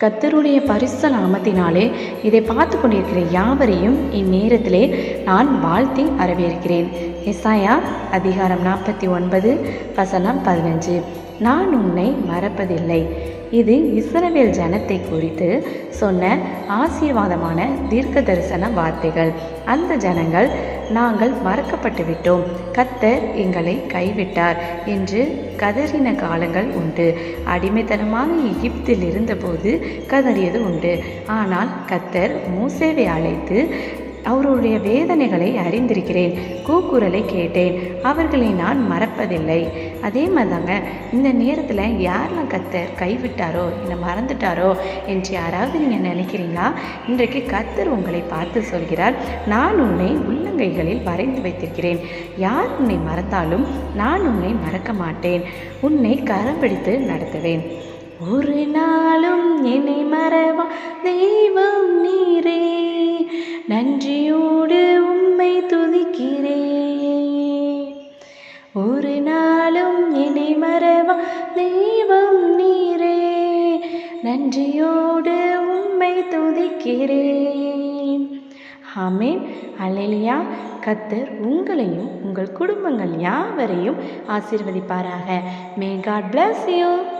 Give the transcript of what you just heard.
கத்தருடைய பரிசு நாமத்தினாலே இதை பார்த்து கொண்டிருக்கிற யாவரையும் இந்நேரத்திலே நான் வாழ்த்தி வரவேற்கிறேன். இசாயா அதிகாரம் நாற்பத்தி ஒன்பது வசனம் பதினஞ்சு. நான் உன்னை மறப்பதில்லை. இது இஸ்ரவேல் ஜனத்தை குறித்து சொன்ன ஆசீர்வாதமான தீர்க்க தரிசன வார்த்தைகள். அந்த ஜனங்கள் நாங்கள் மறக்கப்பட்டு விட்டோம் கத்தர் எங்களை கைவிட்டார் என்று கதறின காலங்கள் உண்டு. அடிமைத்தனமாக எகிப்தில் இருந்தபோது கதறியது உண்டு. ஆனால் கத்தர் மூசேவை அழைத்து அவருடைய வேதனைகளை அறிந்திருக்கிறேன். கூக்குரலை கேட்டேன். அவர்களை நான் மறப்பதில்லை. அதே மாதிரிதாங்க இந்த நேரத்தில் யாரெல்லாம் கத்தர் கைவிட்டாரோ என்னை மறந்துட்டாரோ என்று யாராவது நீங்கள் நினைக்கிறீங்களா? இன்றைக்கு கத்தர் உங்களை பார்த்து சொல்கிறார் நான் உன்னை உள்ளங்கைகளில் வரைந்து வைத்திருக்கிறேன். யார் உன்னை மறந்தாலும் நான் உன்னை மறக்க மாட்டேன். உன்னை கரம் பிடித்து நடத்துவேன். ஒரு நாளும் என்னை மறவா நன்றியோடு உம்மை துதிக்கிறேன். ஒரு நாளும் என்னை மறவா தெய்வம் நீரே. நன்றியோடு உம்மை துதிக்கிறேன். ஆமேன். அலெலியா கத்தர் உங்களையும் உங்கள் குடும்பங்கள் யாவரையும் ஆசீர்வதிப்பாராக. May God bless you